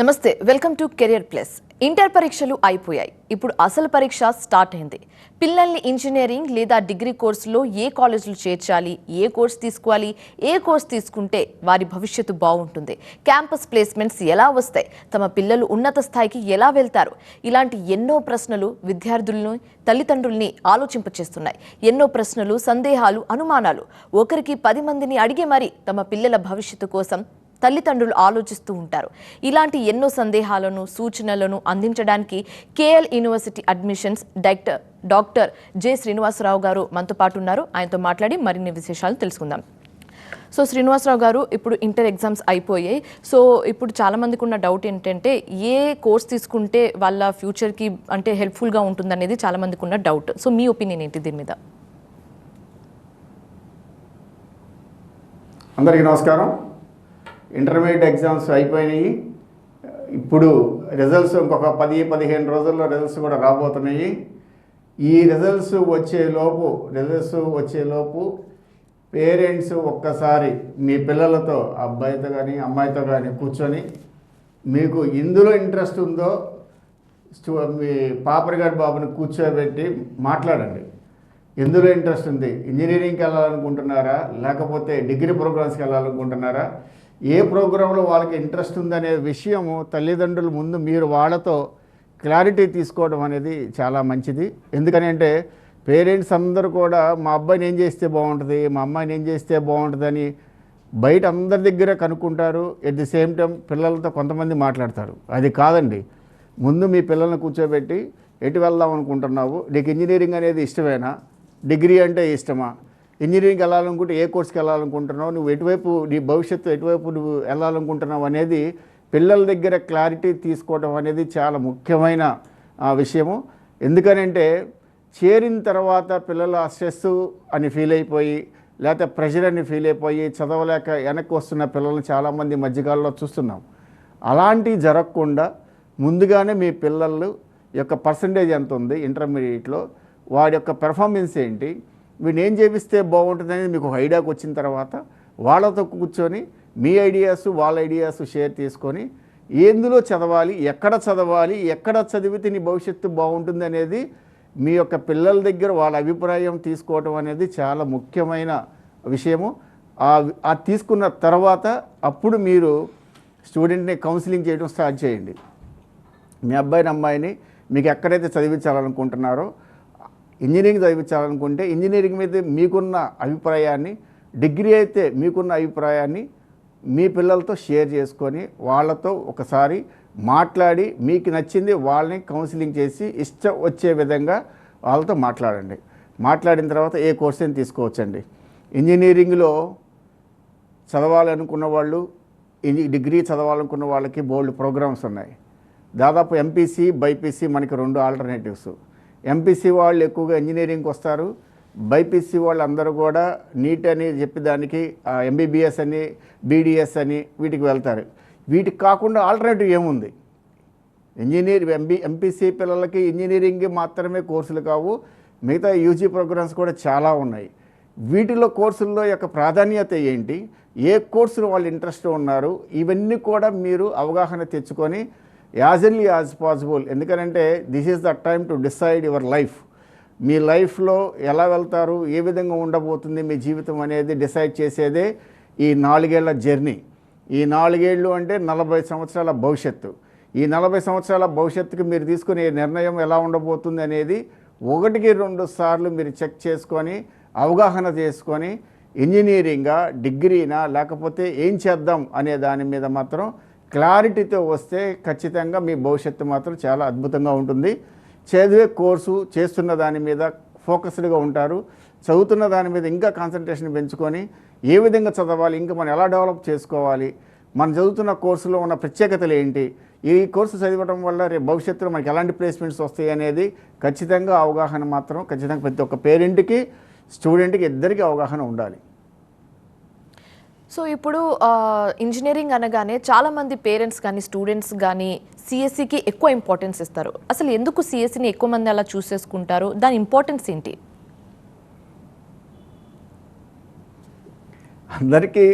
నమస్తే welcome to career plus. Inter పరీక్షలు అయిపోయాయి. ఇప్పుడు అసలు పరీక్ష స్టార్ట్ అయింది. పిల్లల్ని ఇంజనీరింగ్ లేదా డిగ్రీ కోర్సులో ఏ కాలేజీలు చేర్చాలి ఏ కోర్స్ తీసుకోవాలి ఏ కోర్స్ తీసుకుంటే వారి భవిష్యత్తు బాగుంటుంది? క్యాంపస్ ప్లేస్మెంట్స్ ఎలా వస్తాయి? తమ పిల్లలు ఉన్నత స్థాయికి ఎలా వెళ్తారు? ఇలాంటి ఎన్నో ప్రశ్నలు విద్యార్థులను తల్లిదండ్రుల్ని ఆలోచింపచేస్తున్నాయి. ఎన్నో ప్రశ్నలు సందేహాలు అనుమానాలు. ఒకరికి పది మందిని అడిగి మరీ తమ పిల్లల భవిష్యత్తు కోసం తల్లిదండ్రులు ఆలోచిస్తూ ఉంటారు. ఇలాంటి ఎన్నో సందేహాలను సూచనలను అందించడానికి KL university admissions director doctor J Srinivasarao garu మనతో పాటు ఉన్నారు. ఆయనతో మాట్లాడి మరిన్ని విశేషాలు తెలుసుకుందాం. సో శ్రీనివాసరావు గారు ఇప్పుడు ఇంటర్ ఎగ్జామ్స్ అయిపోయాయి. సో ఇప్పుడు చాలా మందికి ఉన్న డౌట్ ఏంటంటే ఏ కోర్స్ తీసుకుంటే వాళ్ళ ఫ్యూచర్కి అంటే హెల్ప్ఫుల్గా ఉంటుందనేది చాలా మందికి ఉన్న డౌట్. సో మీ ఒపీనియన్ ఏంటి దీని మీద? అందరికీ నమస్కారం. ఇంటర్మీడియట్ ఎగ్జామ్స్ అయిపోయినాయి. ఇప్పుడు రిజల్ట్స్ ఇంకొక పది పదిహేను రోజుల్లో రిజల్ట్స్ కూడా రాబోతున్నాయి. ఈ రిజల్ట్స్ వచ్చేలోపు రిజల్ట్స్ వచ్చేలోపు పేరెంట్స్ ఒక్కసారి మీ పిల్లలతో అబ్బాయితో కానీ అమ్మాయితో కానీ కూర్చొని మీకు ఇందులో ఇంట్రెస్ట్ ఉందో స్టూ- మీ పాపరి గారి బాబుని కూర్చోబెట్టి మాట్లాడండి. ఎందులో ఇంట్రెస్ట్ ఉంది? ఇంజనీరింగ్కి వెళ్ళాలనుకుంటున్నారా? లేకపోతే డిగ్రీ ప్రోగ్రామ్స్కి వెళ్ళాలనుకుంటున్నారా? ఏ ప్రోగ్రాంలో వాళ్ళకి ఇంట్రెస్ట్ ఉందనే విషయము తల్లిదండ్రుల ముందు మీరు వాళ్ళతో క్లారిటీ తీసుకోవడం అనేది చాలా మంచిది. ఎందుకని అంటే పేరెంట్స్ అందరూ కూడా మా అబ్బాయిని ఏం చేస్తే బాగుంటుంది మా అమ్మాయిని ఏం చేస్తే బాగుంటుందని బయట అందరి దగ్గర కనుక్కుంటారు. ఎట్ ది సేమ్ టైం పిల్లలతో కొంతమంది మాట్లాడతారు. అది కాదండి. ముందు మీ పిల్లల్ని కూర్చోబెట్టి ఎటు వెళ్దాం అనుకుంటున్నావు? నీకు ఇంజనీరింగ్ అనేది ఇష్టమేనా? డిగ్రీ అంటే ఇష్టమా? ఇంజనీరింగ్కి వెళ్ళాలనుకుంటే ఏ కోర్స్కి వెళ్ళాలనుకుంటున్నావు నువ్వు ఎటువైపు నీ భవిష్యత్తు ఎటువైపు నువ్వు వెళ్ళాలనుకుంటున్నావు అనేది పిల్లల దగ్గర క్లారిటీ తీసుకోవడం అనేది చాలా ముఖ్యమైన ఆ, విషయము. ఎందుకనంటే చేరిన తర్వాత పిల్లలు ఆ స్ట్రెస్ అని ఫీల్ అయిపోయి లేకపోతే ప్రెషర్ అని ఫీల్ అయిపోయి చదవలేక వెనక్కి వస్తున్న పిల్లల్ని చాలామంది మధ్యకాలంలో చూస్తున్నాం. అలాంటివి జరగకుండా ముందుగానే మీ పిల్లలు యొక్క పర్సంటేజ్ ఎంత ఉంది ఇంటర్మీడియట్లో వాడి యొక్క పెర్ఫార్మెన్స్ ఏంటి వీడిని ఏం చేపిస్తే బాగుంటుందని మీకు ఒక ఐడియాకి వచ్చిన తర్వాత వాళ్ళతో కూర్చొని మీ ఐడియాస్ వాళ్ళ ఐడియాస్ షేర్ తీసుకొని ఎందులో చదవాలి ఎక్కడ చదవాలి ఎక్కడ చదివితే నీ భవిష్యత్తు బాగుంటుంది అనేది మీ యొక్క పిల్లల దగ్గర వాళ్ళ అభిప్రాయం తీసుకోవడం అనేది చాలా ముఖ్యమైన విషయము. ఆ తీసుకున్న తర్వాత అప్పుడు మీరు స్టూడెంట్ని కౌన్సిలింగ్ చేయడం స్టార్ట్ చేయండి. మీ అబ్బాయిని అమ్మాయిని మీకు ఎక్కడైతే చదివించాలనుకుంటున్నారో ఇంజనీరింగ్ చదివించాలనుకుంటే ఇంజనీరింగ్ మీద మీకున్న అభిప్రాయాన్ని డిగ్రీ అయితే మీకున్న అభిప్రాయాన్ని మీ పిల్లలతో షేర్ చేసుకొని వాళ్ళతో ఒకసారి మాట్లాడి మీకు నచ్చింది వాళ్ళని కౌన్సిలింగ్ చేసి ఇష్టం వచ్చే విధంగా వాళ్ళతో మాట్లాడండి. మాట్లాడిన తర్వాత ఏ కోర్స్ అయినా తీసుకోవచ్చండి. ఇంజనీరింగ్లో చదవాలనుకున్న వాళ్ళు ఇంజ డిగ్రీ చదవాలనుకున్న వాళ్ళకి బోల్డ్ ప్రోగ్రామ్స్ ఉన్నాయి. దాదాపు ఎంపీసీ బైపీసీ మనకి రెండు ఆల్టర్నేటివ్స్. ఎంపీసీ వాళ్ళు ఎక్కువగా ఇంజనీరింగ్కి వస్తారు. బైపీసీ వాళ్ళందరూ కూడా నీట్ అని చెప్పేదానికి ఎంబీబీఎస్ అని బీడీఎస్ అని వీటికి వెళ్తారు. వీటికి కాకుండా ఆల్టర్నేటివ్ ఏముంది? ఇంజనీర్ ఎంబీ ఎంపీసీ పిల్లలకి ఇంజనీరింగ్ మాత్రమే కోర్సులు కావు. మిగతా యూజీ ప్రోగ్రామ్స్ కూడా చాలా ఉన్నాయి. వీటిలో కోర్సుల్లో యొక్క ప్రాధాన్యత ఏంటి? ఏ కోర్సులు వాళ్ళు ఇంట్రెస్ట్ ఉన్నారు? ఇవన్నీ కూడా మీరు అవగాహన తెచ్చుకొని యాజ్ ఎర్లీ యాజ్ పాసిబుల్ ఎందుకంటే this is the time to decide your life మీ లైఫ్లో ఎలా వెళ్తారు ఏ విధంగా ఉండబోతుంది మీ జీవితం అనేది డిసైడ్ చేసేదే ఈ నాలుగేళ్ళ జర్నీ ఈ నాలుగేళ్ళు అంటే నలభై సంవత్సరాల భవిష్యత్తు. ఈ నలభై సంవత్సరాల భవిష్యత్తుకి మీరు తీసుకునే నిర్ణయం ఎలా ఉండబోతుంది అనేది ఒకటికి రెండు సార్లు మీరు చెక్ చేసుకొని అవగాహన చేసుకొని ఇంజనీరింగా డిగ్రీనా లేకపోతే ఏం చేద్దాం అనే దాని మీద మాత్రం క్లారిటీతో వస్తే ఖచ్చితంగా మీ భవిష్యత్తు మాత్రం చాలా అద్భుతంగా ఉంటుంది. చదివే కోర్సు చేస్తున్న దాని మీద ఫోకస్డ్గా ఉంటారు. చదువుతున్న దాని మీద ఇంకా కాన్సన్ట్రేషన్ పెంచుకొని ఏ విధంగా చదవాలి ఇంకా మనం ఎలా డెవలప్ చేసుకోవాలి మనం చదువుతున్న కోర్సులో ఉన్న ప్రత్యేకతలు ఏంటి ఈ కోర్సు చదవడం వల్ల రేపు భవిష్యత్తులో మనకి ఎలాంటి ప్లేస్మెంట్స్ వస్తాయి అనేది ఖచ్చితంగా అవగాహన మాత్రం ఖచ్చితంగా ప్రతి ఒక్క పేరెంట్కి స్టూడెంట్కి ఇద్దరికి అవగాహన ఉండాలి. సో ఇప్పుడు ఇంజనీరింగ్ అనగానే చాలా మంది పేరెంట్స్ కానీ స్టూడెంట్స్ కానీ సిఎస్సికి ఎక్కువ ఇంపార్టెన్స్ ఇస్తారు. అసలు ఎందుకు సిఎస్సిని ఎక్కువ మంది అలా చూస్ చేసుకుంటారు? దాని ఇంపార్టెన్స్ ఏంటి? అందరికీ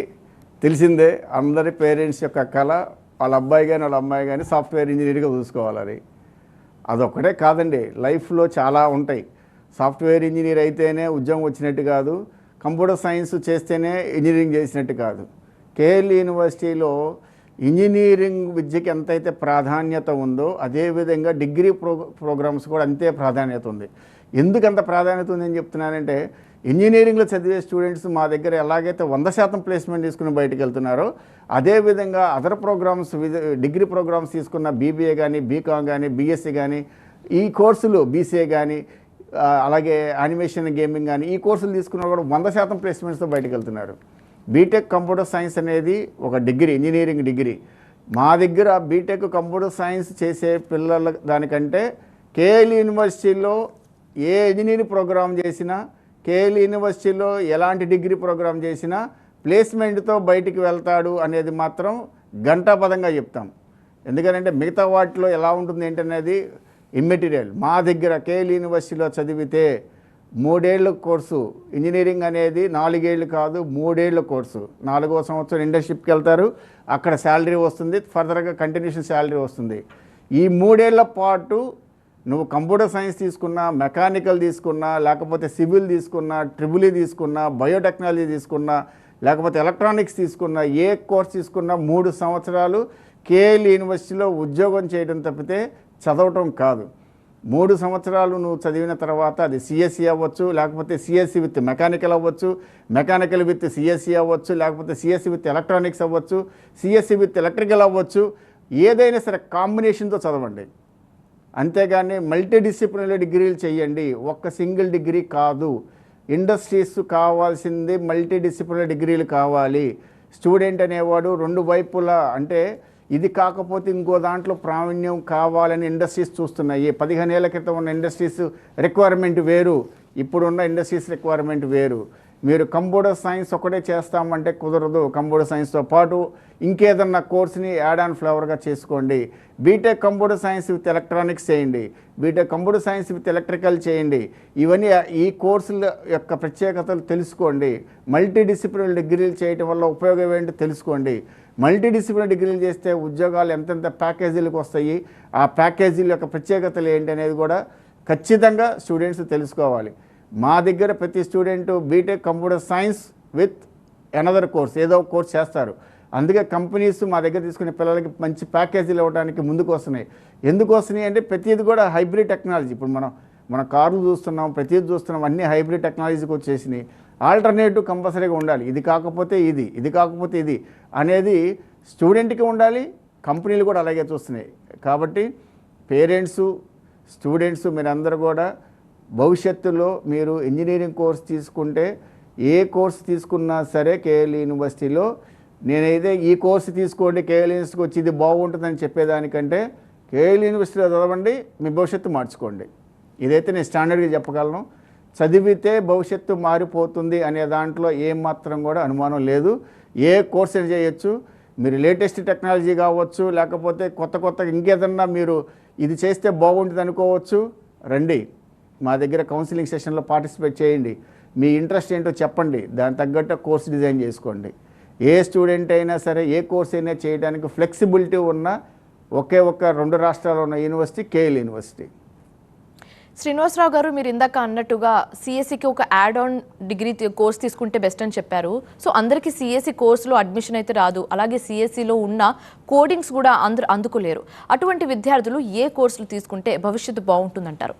తెలిసిందే అందరి పేరెంట్స్ యొక్క కళ వాళ్ళ అబ్బాయి కానీ వాళ్ళ అమ్మాయి కానీ సాఫ్ట్వేర్ ఇంజనీర్గా చూసుకోవాలని. అదొక్కటే కాదండి లైఫ్లో చాలా ఉంటాయి. సాఫ్ట్వేర్ ఇంజనీర్ అయితేనే ఉద్యోగం వచ్చినట్టు కాదు కంప్యూటర్ సైన్స్ చేస్తేనే ఇంజనీరింగ్ చేసినట్టు కాదు. కేఎల్ యూనివర్సిటీలో ఇంజనీరింగ్ విద్యకి ఎంతైతే ప్రాధాన్యత ఉందో అదేవిధంగా డిగ్రీ ప్రో ప్రోగ్రామ్స్ కూడా అంతే ప్రాధాన్యత ఉంది. ఎందుకు అంత ప్రాధాన్యత ఉందని చెప్తున్నానంటే ఇంజనీరింగ్లో చదివే స్టూడెంట్స్ మా దగ్గర ఎలాగైతే వంద శాతం ప్లేస్మెంట్ తీసుకుని బయటకు వెళ్తున్నారో అదేవిధంగా అదర్ ప్రోగ్రామ్స్ డిగ్రీ ప్రోగ్రామ్స్ తీసుకున్న బీబీఏ కానీ బీకామ్ కానీ బీఎస్సీ కానీ ఈ కోర్సులు బీసీఏ కానీ అలాగే యానిమేషన్ గేమింగ్ కానీ ఈ కోర్సులు తీసుకున్న కూడా వంద శాతం ప్లేస్మెంట్స్తో బయటకు వెళ్తున్నారు బీటెక్ కంప్యూటర్ సైన్స్ అనేది ఒక డిగ్రీ ఇంజనీరింగ్ డిగ్రీ. మా దగ్గర బీటెక్ కంప్యూటర్ సైన్స్ చేసే పిల్లల దానికంటే కేఎల్ యూనివర్సిటీలో ఏ ఇంజనీరింగ్ ప్రోగ్రామ్ చేసినా కేఎల్ యూనివర్సిటీలో ఎలాంటి డిగ్రీ ప్రోగ్రామ్ చేసినా ప్లేస్మెంట్తో బయటికి వెళ్తాడు అనేది మాత్రం గంటాపదంగా చెప్తాం. ఎందుకంటే మిగతా వాటిలో ఎలా ఉంటుంది ఏంటనేది ఇమ్మెటీరియల్ మా దగ్గర కేఎల్ యూనివర్సిటీలో చదివితే మూడేళ్ళ కోర్సు. ఇంజనీరింగ్ అనేది నాలుగేళ్ళు కాదు మూడేళ్ళ కోర్సు. నాలుగో సంవత్సరం ఇంటర్న్షిప్కి వెళ్తారు. అక్కడ శాలరీ వస్తుంది. ఫర్దర్గా కంటిన్యూషన్ శాలరీ వస్తుంది. ఈ మూడేళ్ళ పాటు నువ్వు కంప్యూటర్ సైన్స్ తీసుకున్నా మెకానికల్ తీసుకున్నా లేకపోతే సివిల్ తీసుకున్నా ట్రిబుల్ తీసుకున్నా బయోటెక్నాలజీ తీసుకున్నా లేకపోతే ఎలక్ట్రానిక్స్ తీసుకున్నా ఏ కోర్స్ తీసుకున్నా మూడు సంవత్సరాలు కేఎల్ యూనివర్సిటీలో ఉద్యోగం చేయడం తప్పితే చదవటం కాదు. మూడు సంవత్సరాలు నువ్వు చదివిన తర్వాత అది సిఎస్సి అవ్వచ్చు లేకపోతే సిఎస్సి విత్ మెకానికల్ అవ్వచ్చు మెకానికల్ విత్ సిఎస్సి అవ్వచ్చు లేకపోతే సిఎస్సి విత్ ఎలక్ట్రానిక్స్ అవ్వచ్చు సిఎస్సి విత్ ఎలక్ట్రికల్ అవ్వచ్చు. ఏదైనా సరే కాంబినేషన్తో చదవండి. అంతేగాని మల్టీ డిసిప్లినరీ డిగ్రీలు చేయండి. ఒక్క సింగిల్ డిగ్రీ కాదు. ఇండస్ట్రీస్ కావాల్సింది మల్టీ డిసిప్లినరీ డిగ్రీలు కావాలి. స్టూడెంట్ అనేవాడు రెండు వైపులా అంటే ఇది కాకపోతే ఇంకో దాంట్లో ప్రావీణ్యం కావాలని ఇండస్ట్రీస్ చూస్తున్నాయి. పదిహేను ఏళ్ళ క్రితం ఉన్న ఇండస్ట్రీస్ రిక్వైర్మెంట్ వేరు. ఇప్పుడున్న ఇండస్ట్రీస్ రిక్వైర్మెంట్ వేరు. మీరు కంప్యూటర్ సైన్స్ ఒకటే చేస్తామంటే కుదరదు. కంప్యూటర్ సైన్స్తో పాటు ఇంకేదన్నా కోర్స్ని యాడ్ ఆన్ ఫ్లేవర్గా చేసుకోండి. BTech computer science with electronics చేయండి. BTech computer science with electrical చేయండి. ఇవన్నీ ఈ కోర్సుల యొక్క ప్రత్యేకతలు తెలుసుకోండి. మల్టీ డిసిప్లినరీ డిగ్రీలు చేయటం వల్ల ఉపయోగం ఏంటో తెలుసుకోండి. మల్టీడిసిప్లినరీ డిగ్రీలు చేస్తే ఉద్యోగాలు ఎంతెంత ప్యాకేజీలకు వస్తాయి ఆ ప్యాకేజీల యొక్క ప్రత్యేకతలు ఏంటి అనేది కూడా ఖచ్చితంగా స్టూడెంట్స్ తెలుసుకోవాలి. మా దగ్గర ప్రతి student BTech computer science with another course ఏదో కోర్స్ చేస్తారు. అందుకే కంపెనీస్ మా దగ్గర తీసుకునే పిల్లలకి మంచి ప్యాకేజీలు ఇవ్వడానికి ముందుకు వస్తున్నాయి. ఎందుకు వస్తున్నాయి అంటే ప్రతిది కూడా హైబ్రిడ్ టెక్నాలజీ. ఇప్పుడు మనం మన కార్లు చూస్తున్నాం ప్రతిది చూస్తున్నాం అన్ని హైబ్రిడ్ టెక్నాలజీకి వచ్చేసినాయి. ఆల్టర్నేటివ్ కంపల్సరీగా ఉండాలి. ఇది కాకపోతే ఇది ఇది కాకపోతే ఇది అనేది స్టూడెంట్కి ఉండాలి కంపెనీలు కూడా అలాగే చూస్తున్నాయి. కాబట్టి పేరెంట్స్ స్టూడెంట్స్ మీరందరూ కూడా భవిష్యత్తులో మీరు ఇంజనీరింగ్ కోర్స్ తీసుకుంటే ఏ కోర్స్ తీసుకున్నా సరే కేఎల్ యూనివర్సిటీలో నేనైతే ఈ కోర్సు తీసుకోండి కేఎల్ యూనివర్సిటీకి వచ్చి ఇది బాగుంటుందని చెప్పేదానికంటే కేఎల్ యూనివర్సిటీలో చదవండి మీ భవిష్యత్తు మార్చుకోండి. ఇదైతే నేను స్టాండర్డ్గా చెప్పగలను. చదివితే భవిష్యత్తు మారిపోతుంది అనే దాంట్లో ఏమాత్రం కూడా అనుమానం లేదు. ఏ కోర్స్ చేయొచ్చు. మీరు లేటెస్ట్ టెక్నాలజీ కావచ్చు లేకపోతే కొత్త కొత్త ఇంకేదన్నా మీరు ఇది చేస్తే బాగుంటుంది అనుకోవచ్చు. రండి. మా దగ్గర కౌన్సిలింగ్ సెషన్లో పార్టిసిపేట్ చేయండి. మీ ఇంట్రెస్ట్ ఏంటో చెప్పండి. దాని తగ్గట్టు కోర్స్ డిజైన్ చేసుకోండి. ఏ స్టూడెంట్ అయినా సరే ఏ కోర్స్ అయినా చేయడానికి ఫ్లెక్సిబిలిటీ ఉన్న ఒకే ఒక్క రెండు రాష్ట్రాల్లో ఉన్న యూనివర్సిటీ కేఎల్ యూనివర్సిటీ. శ్రీనివాసరావు గారు మీరు ఇందాక అన్నట్టుగా సిఎస్సికి ఒక యాడ్ ఆన్ డిగ్రీ కోర్స్ తీసుకుంటే బెస్ట్ అని చెప్పారు. సో అందరికీ సిఎస్సి కోర్సులో అడ్మిషన్ అయితే రాదు. అలాగే సిఎస్సిలో ఉన్న కోడింగ్స్ కూడా అందరు అందుకోలేరు. అటువంటి విద్యార్థులు ఏ కోర్సులు తీసుకుంటే భవిష్యత్తు బాగుంటుందంటారు?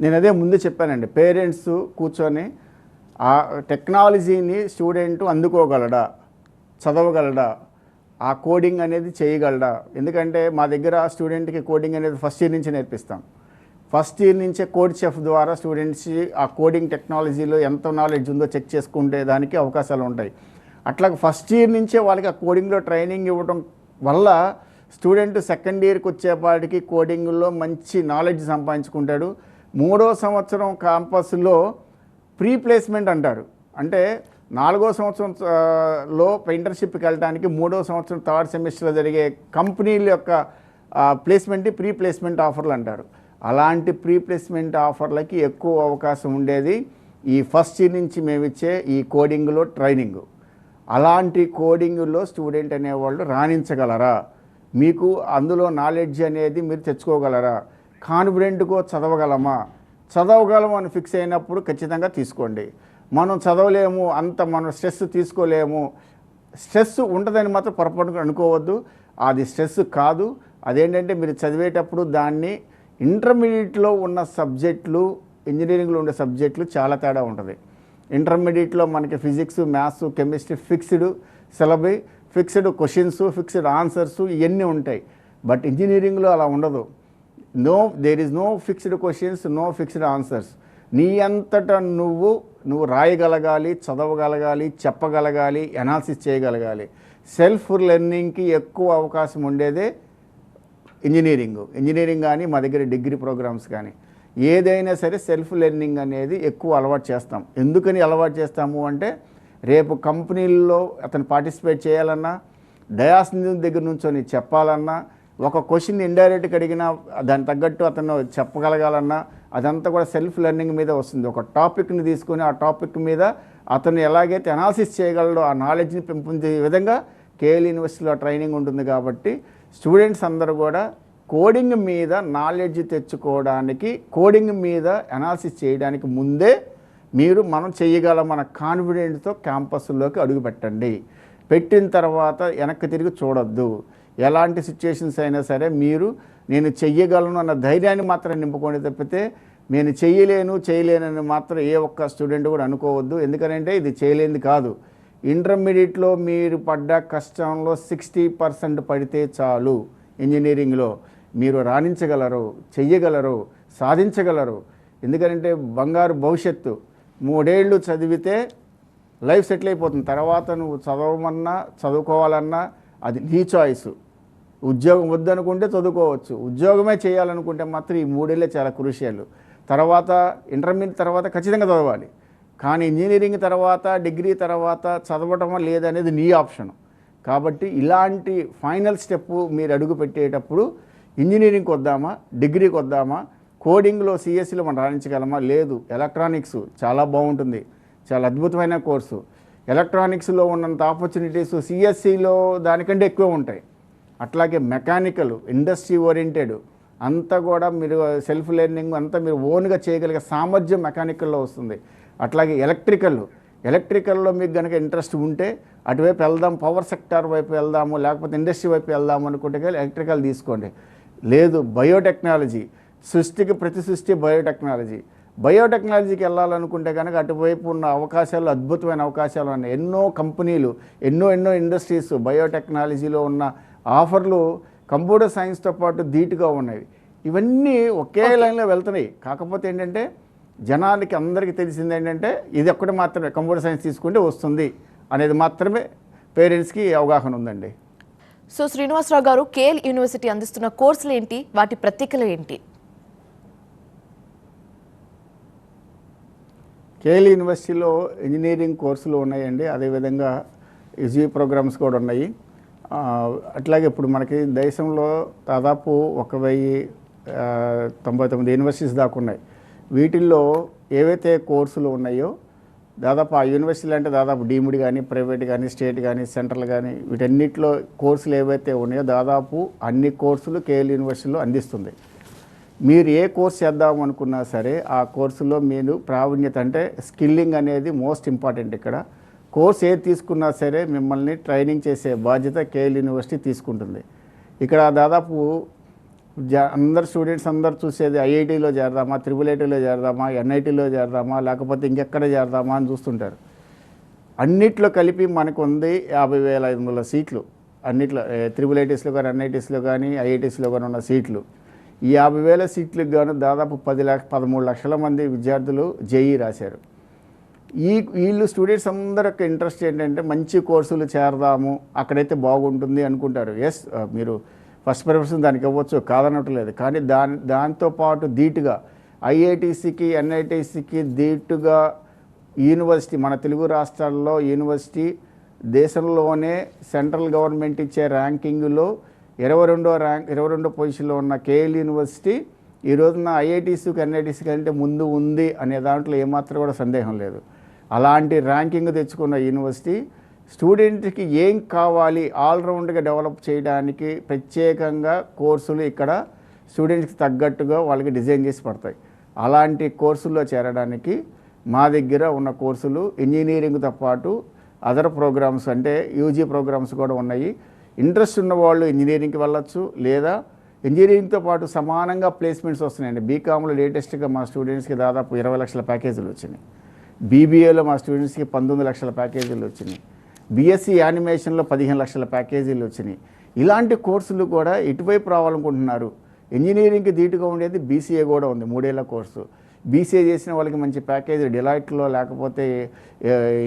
నేను అదే ముందు చెప్పానండి. పేరెంట్స్ కూర్చొని ఆ టెక్నాలజీని స్టూడెంట్ అందుకోగలడా? చదవగలడా? ఆ కోడింగ్ అనేది చేయగలడా? ఎందుకంటే మా దగ్గర స్టూడెంట్కి కోడింగ్ అనేది ఫస్ట్ ఇయర్ నుంచి నేర్పిస్తాం. ఫస్ట్ ఇయర్ నుంచే కోడ్ చెఫ్ ద్వారా స్టూడెంట్స్ ఆ కోడింగ్ టెక్నాలజీలో ఎంత నాలెడ్జ్ ఉందో చెక్ చేసుకుంటే దానికి అవకాశాలు ఉంటాయి. అట్లా ఫస్ట్ ఇయర్ నుంచే వాళ్ళకి ఆ కోడింగ్లో ట్రైనింగ్ ఇవ్వడం వల్ల స్టూడెంట్ సెకండ్ ఇయర్కి వచ్చేపాటికి కోడింగ్లో మంచి నాలెడ్జ్ సంపాదించుకుంటాడు. మూడో సంవత్సరం క్యాంపస్లో ప్రీ ప్లేస్మెంట్ అంటారు. అంటే నాలుగో సంవత్సరం లో ఇంటర్న్షిప్కి వెళ్ళడానికి మూడో సంవత్సరం థర్డ్ సెమిస్టర్లో జరిగే కంపెనీల యొక్క ప్లేస్మెంట్ ప్రీ ప్లేస్మెంట్ ఆఫర్లు అంటారు. అలాంటి ప్రీ ప్లేస్మెంట్ ఆఫర్లకి ఎక్కువ అవకాశం ఉండేది ఈ ఫస్ట్ ఇయర్ నుంచి మేము ఇచ్చే ఈ కోడింగ్లో ట్రైనింగ్. అలాంటి కోడింగ్లో స్టూడెంట్ అనేవాళ్ళు రాణించగలరా? మీకు అందులో నాలెడ్జ్ అనేది మీరు తెచ్చుకోగలరా? కాన్ఫిడెంట్గా చదవగలమా? చదవగలము అని ఫిక్స్ అయినప్పుడు ఖచ్చితంగా తీసుకోండి. మనం చదవలేము అంత మనం స్ట్రెస్ తీసుకోలేము. స్ట్రెస్ ఉంటుందని మాత్రం పొరపాటు అనుకోవద్దు. అది స్ట్రెస్ కాదు. అదేంటంటే మీరు చదివేటప్పుడు దాన్ని ఇంటర్మీడియట్లో ఉన్న సబ్జెక్టులు ఇంజనీరింగ్లో ఉండే సబ్జెక్టులు చాలా తేడా ఉంటుంది. ఇంటర్మీడియట్లో మనకి physics maths chemistry fixed syllabi fixed questions fixed answers ఇవన్నీ ఉంటాయి. బట్ ఇంజనీరింగ్లో అలా ఉండదు. No there is no fixed questions no fixed answers. నీ అంతటా నువ్వు నువ్వు రాయగలగాలి చదవగలగాలి చెప్పగలగాలి ఎనాలిసిస్ చేయగలగాలి. సెల్ఫ్ లెర్నింగ్కి ఎక్కువ అవకాశం ఉండేదే ఇంజనీరింగ్ ఇంజనీరింగ్ కానీ మా దగ్గర డిగ్రీ ప్రోగ్రామ్స్ కానీ ఏదైనా సరే సెల్ఫ్ లెర్నింగ్ అనేది ఎక్కువ అలవాటు చేస్తాం. ఎందుకని అలవాటు చేస్తాము అంటే రేపు కంపెనీల్లో అతను పార్టిసిపేట్ చేయాలన్నా డయాస్ దగ్గర నుంచొని చెప్పాలన్నా ఒక క్వశ్చన్ ఇండైరెక్ట్గా అడిగినా దానికి తగ్గట్టు అతను చెప్పగలగాలన్నా అదంతా కూడా సెల్ఫ్ లెర్నింగ్ మీద వస్తుంది. ఒక టాపిక్ని తీసుకొని ఆ టాపిక్ మీద అతను ఎలాగైతే అనాలిసిస్ చేయగలడో ఆ నాలెడ్జ్ని పెంపొందే విధంగా కేఎల్ యూనివర్సిటీలో ట్రైనింగ్ ఉంటుంది కాబట్టి స్టూడెంట్స్ అందరూ కూడా కోడింగ్ మీద నాలెడ్జ్ తెచ్చుకోవడానికి కోడింగ్ మీద అనాలిసిస్ చేయడానికి ముందే మీరు మనం చేయగలం మన కాన్ఫిడెంట్తో క్యాంపస్లోకి అడుగుపెట్టండి. పెట్టిన తర్వాత వెనక్కి తిరిగి చూడొద్దు. ఎలాంటి సిచ్యుయేషన్స్ అయినా సరే మీరు నేను చెయ్యగలను అన్న ధైర్యాన్ని మాత్రం నింపుకోండి తప్పితే నేను చేయలేను చేయలేనని మాత్రం ఏ ఒక్క స్టూడెంట్ కూడా అనుకోవద్దు. ఎందుకంటే ఇది చేయలేనిది కాదు. ఇంటర్మీడియట్లో మీరు పడ్డ కష్టంలో సిక్స్టీ పర్సెంట్ పడితే చాలు. ఇంజనీరింగ్లో మీరు రాణించగలరు చెయ్యగలరు సాధించగలరు. ఎందుకంటే బంగారు భవిష్యత్తు. మూడేళ్ళు చదివితే లైఫ్ సెటిల్ అయిపోతుంది. తర్వాత నువ్వు చదవమన్నా చదువుకోవాలన్నా అది నీ చాయిస్ ఉద్యోగం వద్దనుకుంటే చదువుకోవచ్చు. ఉద్యోగమే చేయాలనుకుంటే మాత్రం ఈ మూడేళ్ళే చాలా క్రూషియల్. తర్వాత ఇంటర్మీడియట్ తర్వాత ఖచ్చితంగా చదవాలి. కానీ ఇంజనీరింగ్ తర్వాత డిగ్రీ తర్వాత చదవటమా లేదనేది నీ ఆప్షన్. కాబట్టి ఇలాంటి ఫైనల్ స్టెప్ మీరు అడుగు పెట్టేటప్పుడు ఇంజనీరింగ్కి వద్దామా డిగ్రీకి వద్దామా కోడింగ్లో సిఎస్సిలో మనం రాణించగలమా? లేదు. ఎలక్ట్రానిక్స్ చాలా బాగుంటుంది. చాలా అద్భుతమైన కోర్సు. ఎలక్ట్రానిక్స్లో ఉన్నంత ఆపర్చునిటీస్ సిఎస్సిలో దానికంటే ఎక్కువ ఉంటాయి. అట్లాగే మెకానికల్ ఇండస్ట్రీ ఓరియంటెడ్ అంతా కూడా మీరు సెల్ఫ్ లెర్నింగ్ అంతా మీరు ఓన్గా చేయగలిగే సామర్థ్యం మెకానికల్లో వస్తుంది. అట్లాగే ఎలక్ట్రికల్ ఎలక్ట్రికల్లో మీకు కనుక ఇంట్రెస్ట్ ఉంటే అటువైపు వెళ్దాం పవర్ సెక్టార్ వైపు వెళ్దాము లేకపోతే ఇండస్ట్రీ వైపు వెళ్దాము అనుకుంటే కానీ ఎలక్ట్రికల్ తీసుకోండి. లేదు బయోటెక్నాలజీ సృష్టికి ప్రతి సృష్టి బయోటెక్నాలజీ. బయోటెక్నాలజీకి వెళ్ళాలనుకుంటే కనుక అటువైపు ఉన్న అవకాశాలు అద్భుతమైన అవకాశాలు ఉన్నాయి. ఎన్నో కంపెనీలు ఎన్నో ఎన్నో ఇండస్ట్రీస్ బయోటెక్నాలజీలో ఉన్న ఆఫర్లు కంప్యూటర్ సైన్స్తో పాటు ధీటుగా ఉన్నాయి. ఇవన్నీ ఒకే లైన్లో వెళ్తున్నాయి. కాకపోతే ఏంటంటే జనాలకి అందరికీ తెలిసింది ఏంటంటే ఇది ఒక్కటి మాత్రమే కంప్యూటర్ సైన్స్ తీసుకుంటే వస్తుంది అనేది మాత్రమే పేరెంట్స్కి అవగాహన ఉందండి. సో శ్రీనివాసరావు గారు కేఎల్ యూనివర్సిటీ అందిస్తున్న కోర్సులు ఏంటి? వాటి ప్రత్యేకలు ఏంటి? కేఎల్ యూనివర్సిటీలో ఇంజనీరింగ్ కోర్సులు ఉన్నాయండి. అదేవిధంగా ఈజీ ప్రోగ్రామ్స్ కూడా ఉన్నాయి. అట్లాగే ఇప్పుడు మనకి దేశంలో దాదాపు ఒక వెయ్యి తొంభై తొమ్మిది యూనివర్సిటీస్ దాకా ఉన్నాయి. వీటిల్లో ఏవైతే కోర్సులు ఉన్నాయో దాదాపు ఆ యూనివర్సిటీలు అంటే దాదాపు డీమ్డ్ కానీ ప్రైవేట్ కానీ స్టేట్ కానీ సెంట్రల్ కానీ వీటన్నిటిలో కోర్సులు ఏవైతే ఉన్నాయో దాదాపు అన్ని కోర్సులు కేఎల్ యూనివర్సిటీలో అందిస్తుంది. మీరు ఏ కోర్స్ చేద్దాం అనుకున్నా సరే ఆ కోర్సులో మీరు ప్రావీణ్యత అంటే స్కిల్లింగ్ అనేది మోస్ట్ ఇంపార్టెంట్ ఇక్కడ. కోర్స్ ఏది తీసుకున్నా సరే మిమ్మల్ని ట్రైనింగ్ చేసే బాధ్యత కేఎల్ యూనివర్సిటీ తీసుకుంటుంది. ఇక్కడ దాదాపు అందరు స్టూడెంట్స్ అందరు చూసేది ఐఐటీలో చేరదామా త్రిబుల్ ఐటీలో చేరదామా ఎన్ఐటీలో చేరదామా లేకపోతే ఇంకెక్కడ చేరదామా అని చూస్తుంటారు. అన్నిట్లో కలిపి మనకు ఉంది యాభై వేల ఐదు వందల సీట్లు. అన్నిట్లో త్రిబుల్ ఐటీస్లో కానీ ఎన్ఐటీస్లో కానీ ఐఐటీస్లో కానీ ఉన్న సీట్లు. ఈ యాభై వేల సీట్లకు గాను దాదాపు పది లక్ష పదమూడు లక్షల మంది విద్యార్థులు జేఈ రాశారు. ఈ వీళ్ళు స్టూడెంట్స్ అందరి యొక్క ఇంట్రెస్ట్ ఏంటంటే మంచి కోర్సులు చేరదాము అక్కడైతే బాగుంటుంది అనుకుంటారు. ఎస్ మీరు ఫస్ట్ ప్రిఫరెన్స్ దానికి ఇవ్వచ్చు కాదనట్లేదు. కానీ దాని దాంతో పాటు ధీటుగా ఐఐటీసీకి ఎన్ఐటీసీకి ధీటుగా యూనివర్సిటీ మన తెలుగు రాష్ట్రాల్లో యూనివర్సిటీ దేశంలోనే సెంట్రల్ గవర్నమెంట్ ఇచ్చే ర్యాంకింగ్లో ఇరవై రెండో ర్యాంక్ ఇరవై రెండో పొజిషన్లో ఉన్న కేఎల్ యూనివర్సిటీ ఈ రోజున ఐఐటీసీకి ఎన్ఐటీసీ కంటే ముందు ఉంది అనే దాంట్లో ఏమాత్రం కూడా సందేహం లేదు. అలాంటి ర్యాంకింగ్ తెచ్చుకున్న యూనివర్సిటీ స్టూడెంట్కి ఏం కావాలి? ఆల్రౌండ్గా డెవలప్ చేయడానికి ప్రత్యేకంగా కోర్సులు ఇక్కడ స్టూడెంట్స్కి తగ్గట్టుగా వాళ్ళకి డిజైన్ చేసి పడతాయి. అలాంటి కోర్సుల్లో చేరడానికి మా దగ్గర ఉన్న కోర్సులు ఇంజనీరింగ్తో పాటు అదర్ ప్రోగ్రామ్స్ అంటే యూజీ ప్రోగ్రామ్స్ కూడా ఉన్నాయి. ఇంట్రెస్ట్ ఉన్న వాళ్ళు ఇంజనీరింగ్కి వెళ్ళొచ్చు లేదా ఇంజనీరింగ్తో పాటు సమానంగా ప్లేస్మెంట్స్ వస్తున్నాయండి. బీకామ్లో లేటెస్ట్గా మా స్టూడెంట్స్కి దాదాపు ఇరవై లక్షల ప్యాకేజీలు వచ్చినాయి. బీబీఏలో మా స్టూడెంట్స్కి పంతొమ్మిది లక్షల ప్యాకేజీలు వచ్చినాయి. బీఎస్సీ యానిమేషన్లో పదిహేను లక్షల ప్యాకేజీలు వచ్చినాయి. ఇలాంటి కోర్సులు కూడా ఇటువైపు రావాలనుకుంటున్నారు. ఇంజనీరింగ్కి ధీటుగా ఉండేది బీసీఏ కూడా ఉంది మూడేళ్ళ కోర్సు. బీసీఏ చేసిన వాళ్ళకి మంచి ప్యాకేజీ డిలైట్లో లేకపోతే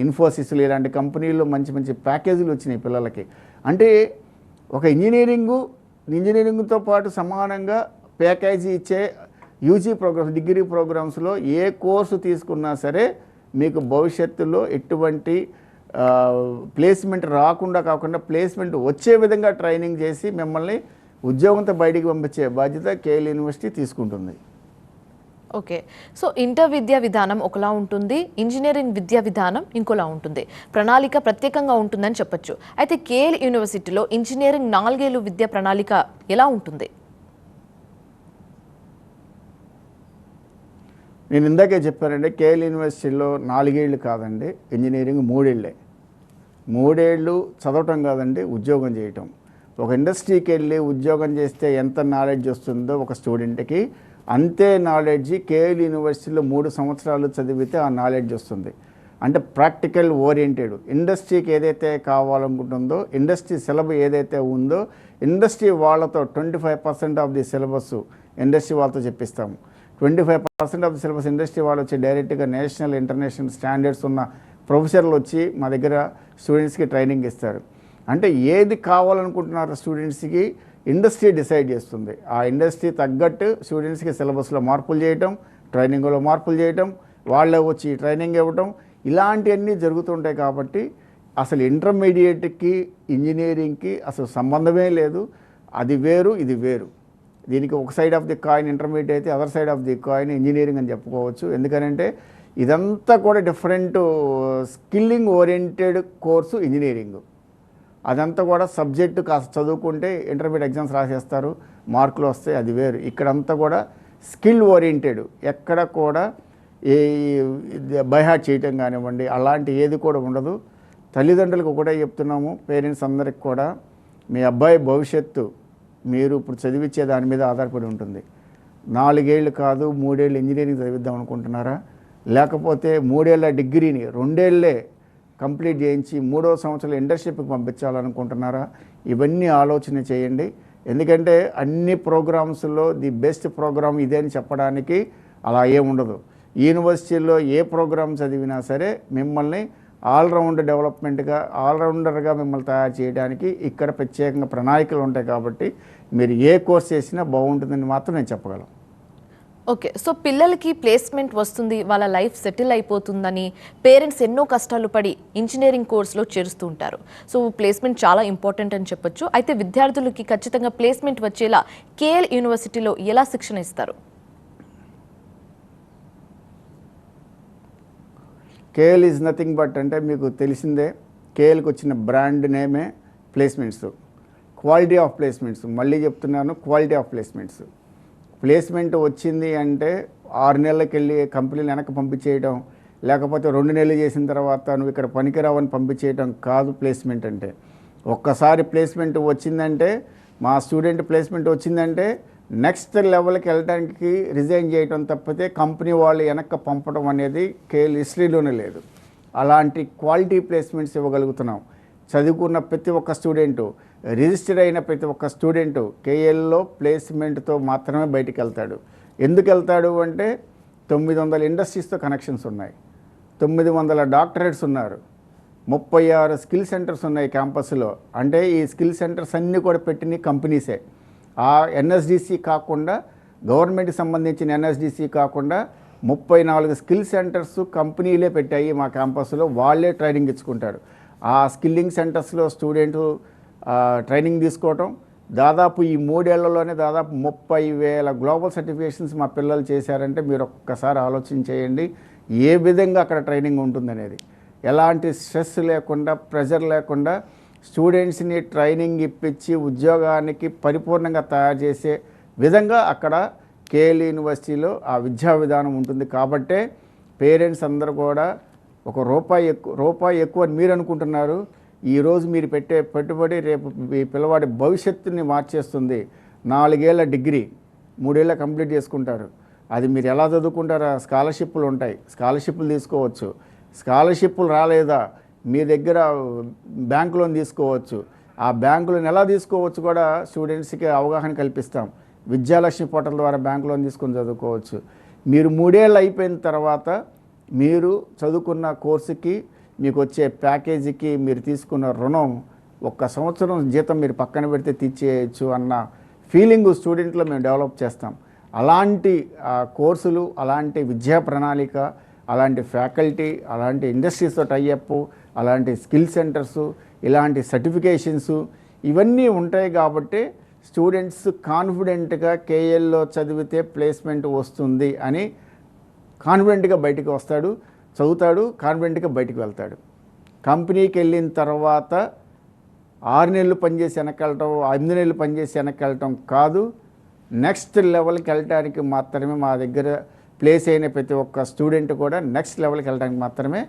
ఇన్ఫోసిస్లు ఇలాంటి కంపెనీల్లో మంచి మంచి ప్యాకేజీలు వచ్చినాయి పిల్లలకి. అంటే ఒక ఇంజనీరింగు ఇంజనీరింగ్తో పాటు సమానంగా ప్యాకేజీ ఇచ్చే యూజీ ప్రోగ్రామ్స్ డిగ్రీ ప్రోగ్రామ్స్లో ఏ కోర్సు తీసుకున్నా సరే మీకు భవిష్యత్తులో ఎటువంటి ప్లేస్మెంట్ రాకుండా కాకుండా ప్లేస్మెంట్ వచ్చే విధంగా ట్రైనింగ్ చేసి మిమ్మల్ని ఉద్యోగంతో బయటికి పంపించే బాధ్యత కేఎల్ యూనివర్సిటీ తీసుకుంటుంది. ఓకే. సో ఇంటర్ విద్యా విధానం ఒకలా ఉంటుంది ఇంజనీరింగ్ విద్యా విధానం ఇంకోలా ఉంటుంది. ప్రణాళిక ప్రత్యేకంగా ఉంటుందని చెప్పొచ్చు. అయితే కేఎల్ యూనివర్సిటీలో ఇంజనీరింగ్ నాలుగేళ్ళు విద్యా ప్రణాళిక ఎలా ఉంటుంది? నేను ఇందాకే చెప్పానండి కేఎల్ యూనివర్సిటీలో నాలుగేళ్ళు కాదండి ఇంజనీరింగ్ మూడేళ్ళే. మూడేళ్ళు చదవటం కాదండి ఉద్యోగం చేయటం. ఒక ఇండస్ట్రీకి వెళ్ళి ఉద్యోగం చేస్తే ఎంత నాలెడ్జ్ వస్తుందో ఒక స్టూడెంట్కి అంతే నాలెడ్జ్ కేఎల్ యూనివర్సిటీలో మూడు సంవత్సరాలు చదివితే ఆ నాలెడ్జ్ వస్తుంది. అంటే ప్రాక్టికల్ ఓరియంటెడ్. ఇండస్ట్రీకి ఏదైతే కావాలనుకుంటుందో ఇండస్ట్రీ సిలబస్ ఏదైతే ఉందో ఇండస్ట్రీ వాళ్ళతో twenty five percent of the syllabus industry వాళ్ళతో చెప్పిస్తాము. Twenty five percent of the syllabus industry వాళ్ళు వచ్చి డైరెక్ట్గా నేషనల్ ఇంటర్నేషనల్ స్టాండర్డ్స్ ఉన్న ప్రొఫెసర్లు వచ్చి మా దగ్గర స్టూడెంట్స్కి ట్రైనింగ్ ఇస్తారు. అంటే ఏది కావాలనుకుంటున్నారో స్టూడెంట్స్కి ఇండస్ట్రీ డిసైడ్ చేస్తుంది. ఆ ఇండస్ట్రీ తగ్గట్టు స్టూడెంట్స్కి సిలబస్లో మార్పులు చేయటం ట్రైనింగ్లో మార్పులు చేయటం వాళ్ళే వచ్చి ట్రైనింగ్ ఇవ్వటం ఇలాంటివన్నీ జరుగుతుంటాయి కాబట్టి అసలు ఇంటర్మీడియట్కి ఇంజనీరింగ్కి అసలు సంబంధమే లేదు. అది వేరు ఇది వేరు. దీనికి ఒక side of the coin intermediate అయితే other side of the coin engineering అని చెప్పుకోవచ్చు. ఎందుకనంటే ఇదంతా కూడా different skilling oriented course engineering అదంతా కూడా సబ్జెక్టు కాస్త చదువుకుంటే ఇంటర్మీడియట్ ఎగ్జామ్స్ రాసేస్తారు. మార్కులు వస్తాయి అది వేరు. ఇక్కడంతా కూడా స్కిల్ ఓరియంటెడ్ ఎక్కడ కూడా ఏ బైహార్ట్ చేయటం కానివ్వండి అలాంటి ఏది కూడా ఉండదు. తల్లిదండ్రులకు ఒకటే చెప్తున్నాము పేరెంట్స్ అందరికి కూడా మీ అబ్బాయి భవిష్యత్తు మీరు ఇప్పుడు చదివించే దాని మీద ఆధారపడి ఉంటుంది. నాలుగేళ్ళు కాదు మూడేళ్ళు ఇంజనీరింగ్ చదివిద్దాం అనుకుంటున్నారా? లేకపోతే మూడేళ్ళ డిగ్రీని రెండేళ్ళే కంప్లీట్ చేయించి మూడో సంవత్సరం ఇంటర్న్షిప్కి పంపించాలనుకుంటున్నారా? ఇవన్నీ ఆలోచన చేయండి. ఎందుకంటే అన్ని ప్రోగ్రామ్స్లో ది బెస్ట్ ప్రోగ్రామ్ ఇదే అని చెప్పడానికి అలా ఏముండదు యూనివర్సిటీలో ఏ ప్రోగ్రామ్ చదివినా సరే మిమ్మల్ని ఆల్రౌండ్ డెవలప్మెంట్గా ఆల్రౌండర్గా మిమ్మల్ని తయారు చేయడానికి ఇక్కడ ప్రత్యేకంగా ప్రణాళికలు ఉంటాయి కాబట్టి మీరు ఏ కోర్స్ చేసినా బాగుంటుందని మాత్రం నేను చెప్పగలను. ఓకే. సో పిల్లలకి ప్లేస్మెంట్ వస్తుంది వాళ్ళ లైఫ్ సెటిల్ అయిపోతుందని పేరెంట్స్ ఎన్నో కష్టాలు పడి ఇంజనీరింగ్ కోర్సులో చేరుస్తూ ఉంటారు. సో ప్లేస్మెంట్ చాలా ఇంపార్టెంట్ అని చెప్పొచ్చు. అయితే విద్యార్థులకి ఖచ్చితంగా ప్లేస్మెంట్ వచ్చేలా కేఎల్ యూనివర్సిటీలో ఎలా శిక్షణ ఇస్తారు? కేఎల్ ఈజ్ నథింగ్ బట్ అంటే మీకు తెలిసిందే కేఎల్కి వచ్చిన బ్రాండ్ నేమే ప్లేస్మెంట్స్. Quality of placements. మళ్ళీ చెప్తున్నాను క్వాలిటీ ఆఫ్ ప్లేస్మెంట్స్. ప్లేస్మెంట్ వచ్చింది అంటే ఆరు నెలలకు వెళ్ళి కంపెనీలు వెనక్కి పంపించేయడం లేకపోతే రెండు నెలలు చేసిన తర్వాత నువ్వు ఇక్కడ పనికిరావని పంపించేయడం కాదు ప్లేస్మెంట్ అంటే. ఒక్కసారి ప్లేస్మెంట్ వచ్చిందంటే మా స్టూడెంట్ ప్లేస్మెంట్ వచ్చిందంటే నెక్స్ట్ లెవెల్కి వెళ్ళడానికి రిజైన్ చేయడం తప్పితే కంపెనీ వాళ్ళు వెనక్కి పంపడం అనేది కేఎల్ హిస్టరీలోనే లేదు. అలాంటి క్వాలిటీ ప్లేస్మెంట్స్ ఇవ్వగలుగుతున్నాం. చదువుకున్న ప్రతి ఒక్క స్టూడెంటు రిజిస్టర్ అయిన ప్రతి ఒక్క స్టూడెంటు కేఎల్లో ప్లేస్మెంట్తో మాత్రమే బయటికి వెళ్తాడు. ఎందుకు వెళ్తాడు అంటే తొమ్మిది వందల ఇండస్ట్రీస్తో కనెక్షన్స్ ఉన్నాయి. తొమ్మిది వందల డాక్టరేట్స్ ఉన్నారు. ముప్పై ఆరు స్కిల్ సెంటర్స్ ఉన్నాయి క్యాంపస్లో. అంటే ఈ స్కిల్ సెంటర్స్ అన్నీ కూడా పెట్టిన కంపెనీసే. ఆ ఎన్ఎస్డిసి కాకుండా గవర్నమెంట్కి సంబంధించిన ఎన్ఎస్డిసి కాకుండా ముప్పై నాలుగు స్కిల్ సెంటర్స్ కంపెనీలే పెట్టాయి మా క్యాంపస్లో. వాళ్ళే ట్రైనింగ్ ఇచ్చుకుంటారు. ఆ స్కిల్లింగ్ సెంటర్స్లో స్టూడెంట్ ట్రైనింగ్ తీసుకోవటం. దాదాపు ఈ మూడేళ్ళలోనే దాదాపు ముప్పై వేల గ్లోబల్ సర్టిఫికేషన్స్ మా పిల్లలు చేశారంటే మీరు ఒక్కసారి ఆలోచన చేయండి. ఏ విధంగా అక్కడ ట్రైనింగ్ ఉంటుందనేది. ఎలాంటి స్ట్రెస్ లేకుండా ప్రెషర్ లేకుండా స్టూడెంట్స్ని ట్రైనింగ్ ఇప్పించి ఉద్యోగానికి పరిపూర్ణంగా తయారు చేసే విధంగా అక్కడ కేఎల్ యూనివర్సిటీలో ఆ విద్యా విధానం ఉంటుంది. కాబట్టే పేరెంట్స్ అందరూ కూడా ఒక రూపాయి ఎక్కువ రూపాయి ఎక్కువ అని మీరు అనుకుంటున్నారు. ఈరోజు మీరు పెట్టే పెట్టుబడి రేపు మీ పిల్లవాడి భవిష్యత్తుని మార్చేస్తుంది. నాలుగేళ్ళ డిగ్రీ మూడేళ్ళ కంప్లీట్ చేసుకుంటారు. అది మీరు ఎలా చదువుకుంటారా? స్కాలర్షిప్లు ఉంటాయి. స్కాలర్షిప్లు తీసుకోవచ్చు. స్కాలర్షిప్లు రాలేదా? మీ దగ్గర బ్యాంక్ లోన్ తీసుకోవచ్చు. ఆ బ్యాంకు లోన్ ఎలా తీసుకోవచ్చు కూడా స్టూడెంట్స్కి అవగాహన కల్పిస్తాం. విద్యాలక్ష్మి పోర్టల్ ద్వారా బ్యాంక్ లోన్ తీసుకొని చదువుకోవచ్చు. మీరు మూడేళ్ళు అయిపోయిన తర్వాత మీరు చదువుకున్న కోర్సుకి మీకు వచ్చే ప్యాకేజీకి మీరు తీసుకున్న రుణం ఒక్క సంవత్సరం జీతం మీరు పక్కన పెడితే తీర్చేయచ్చు అన్న ఫీలింగ్ స్టూడెంట్లో మేము డెవలప్ చేస్తాం. అలాంటి ఆ, కోర్సులు అలాంటి విద్యా ప్రణాళిక అలాంటి ఫ్యాకల్టీ అలాంటి ఇండస్ట్రీస్తో టైఅప్ అలాంటి స్కిల్ సెంటర్స్ ఇలాంటి సర్టిఫికేషన్స్ ఇవన్నీ ఉంటాయి కాబట్టి స్టూడెంట్స్ కాన్ఫిడెంట్గా కేఎల్లో చదివితే ప్లేస్మెంట్ వస్తుంది అని కాన్ఫిడెంట్గా బయటికి వస్తాడు చదువుతాడు కాన్ఫిడెంట్గా బయటికి వెళ్తాడు. కంపెనీకి వెళ్ళిన తర్వాత ఆరు నెలలు పనిచేసి వెనకెళ్ళటం ఎనిమిది నెలలు పనిచేసి వెనకెళ్ళటం కాదు నెక్స్ట్ లెవెల్కి వెళ్ళడానికి మాత్రమే మా దగ్గర ప్లేస్ అయిన ప్రతి ఒక్క స్టూడెంట్ కూడా నెక్స్ట్ లెవెల్కి వెళ్ళడానికి మాత్రమే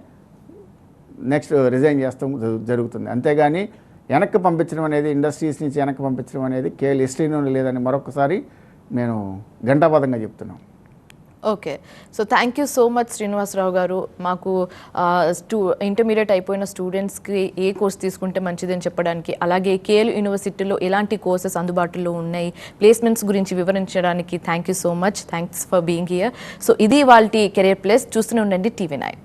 నెక్స్ట్ రిజైన్ చేస్తాం జరుగుతుంది. అంతేగాని వెనక్కి పంపించడం అనేది ఇండస్ట్రీస్ నుంచి వెనక్కి పంపించడం అనేది కేవలం హిస్టరీలో లేదని మరొకసారి నేను ఘంటాపదంగా చెప్తున్నాను. Okay. So thank you so much Srinivasarao garu. మాకు స్టూ ఇంటర్మీడియట్ అయిపోయిన స్టూడెంట్స్కి ఏ కోర్స్ తీసుకుంటే మంచిదని చెప్పడానికి అలాగే కేఎల్ యూనివర్సిటీలో ఎలాంటి కోర్సెస్ అందుబాటులో ఉన్నాయి ప్లేస్మెంట్స్ గురించి వివరించడానికి thank you so much. Thanks for being here. So ఇది వాళ్ళ కెరియర్ ప్లేస్. చూస్తూనే ఉండండి టీవీ నైన్.